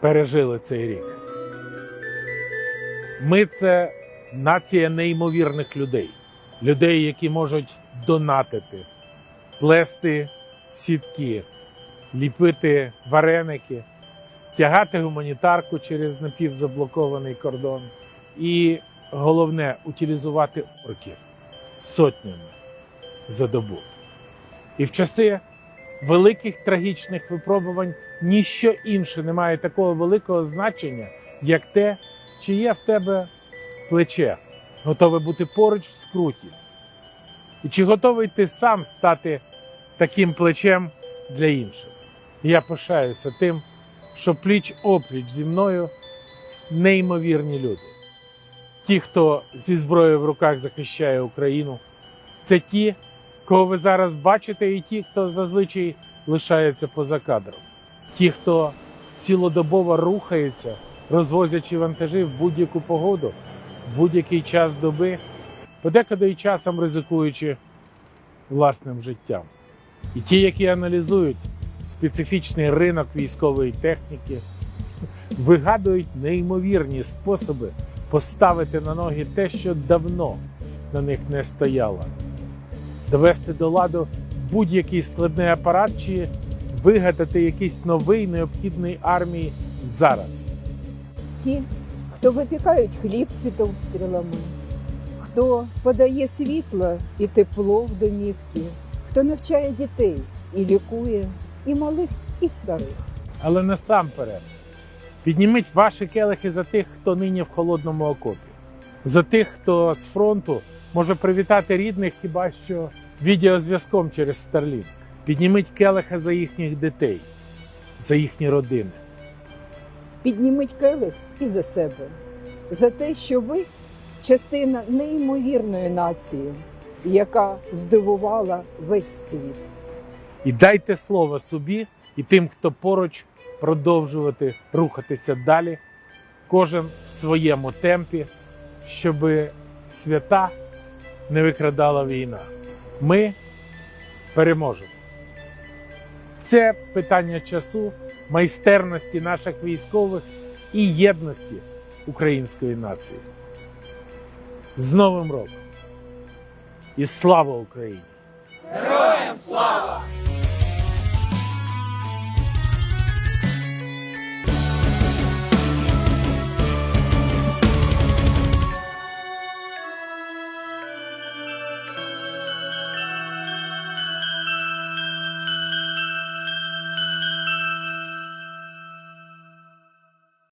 пережили цей рік. Ми це нація неймовірних людей, людей, які можуть донатити, плести сітки, ліпити вареники, тягати гуманітарку через напівзаблокований кордон. І головне утилізувати орків сотнями за добу. І в часи великих трагічних випробувань ніщо інше не має такого великого значення, як те, чи є в тебе плече, готове бути поруч в скруті. І чи готовий ти сам стати таким плечем для інших? Я пишаюся тим, що пліч опліч зі мною неймовірні люди. Ті, хто зі зброєю в руках захищає Україну, це ті, кого ви зараз бачите, і ті, хто зазвичай лишається поза кадром. Ті, хто цілодобово рухається, розвозячи вантажі в будь-яку погоду, в будь-який час доби, подекуди і часом ризикуючи власним життям. І ті, які аналізують специфічний ринок військової техніки, вигадують неймовірні способи поставити на ноги те, що давно на них не стояло, довести до ладу будь-який складний апарат чи вигадати якийсь новий необхідний армії зараз. ті, хто випікають хліб під обстрілами, хто подає світло і тепло в домівки, хто навчає дітей і лікує і малих, і старих. Але насамперед підніміть ваші келихи за тих, хто нині в холодному окопі, за тих, хто з фронту може привітати рідних хіба що відеозв'язком через Starlink. Підніміть келиха за їхніх дітей, за їхні родини. Підніміть келих і за себе, за те, що ви частина неймовірної нації, яка здивувала весь світ. І дайте слово собі і тим, хто поруч продовжувати рухатися далі, кожен в своєму темпі, щоб свята не викрадала війна. Ми переможемо. Це питання часу, майстерності наших військових і єдності української нації. З Новим роком! І слава Україні! Героям слава!